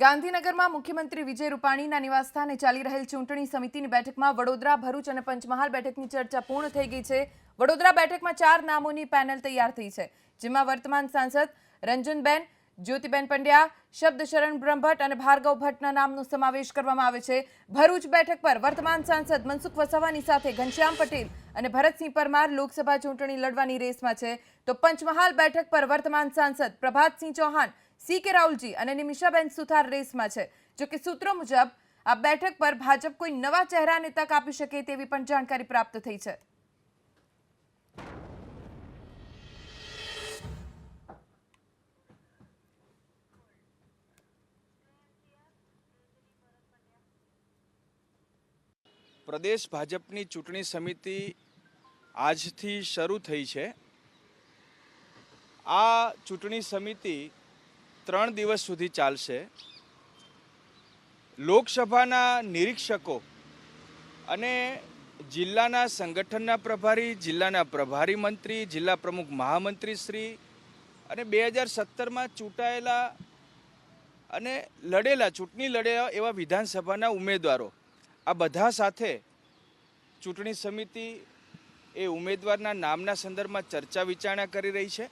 ગાંધીનગરમાં મુખ્યમંત્રી વિજય રૂપાણીના નિવાસસ્થાને ચાલી રહેલ ચૂંટણી સમિતિની બેઠકમાં વડોદરા, ભરૂચ અને પંચમહાલ બેઠકની ચર્ચા પૂર્ણ થઈ ગઈ છે. વડોદરા બેઠકમાં ચાર નામોની પેનલ તૈયાર થઈ છે. જેમાં વર્તમાન સાંસદ રંજનબેન, જ્યોતિબેન પંડ્યા, શબ્દશરણ બ્રહ્મભટ્ટ અને ભાર્ગવ ભટ્ટના નામનો સમાવેશ કરવામાં આવે છે. ભરૂચ બેઠક પર વર્તમાન સાંસદ મનસુખ વસાવાની સાથે ઘનશ્યામ પટેલ અને ભરતસિંહ પરમાર લોકસભા ચૂંટણી લડવાની રેસમાં છે. તો પંચમહાલ બેઠક પર વર્તમાન સાંસદ પ્રભાતસિંહ ચૌહાણ સી કે રાહુલજી અને નિમિષાબેન સુથાર રેસમાં છે. જોકે સૂત્રો મુજબ, આ બેઠક પર ભાજપ કોઈ નવા ચહેરાને તક આપી શકે તેવી પણ જાણકારી પ્રાપ્ત થઈ છે. પ્રદેશ ભાજપની ચૂંટણી સમિતિ આજથી શરૂ થઈ છે. આ ચૂંટણી સમિતિ ત્રણ દિવસ સુધી ચાલશે. લોકસભાના નિરીક્ષકો અને જિલ્લાના સંગઠનના પ્રભારી, જિલ્લાના પ્રભારી મંત્રી, જિલ્લા પ્રમુખ મહામંત્રી શ્રી અને બે હજાર સત્તરમાં ચૂંટાયેલા અને લડેલા, ચૂંટણી લડેલા એવા વિધાનસભાના ઉમેદવારો. આ બધા સાથે ચૂંટણી સમિતિ એ ઉમેદવારના નામના સંદર્ભમાં ચર્ચા વિચારણા કરી રહી છે.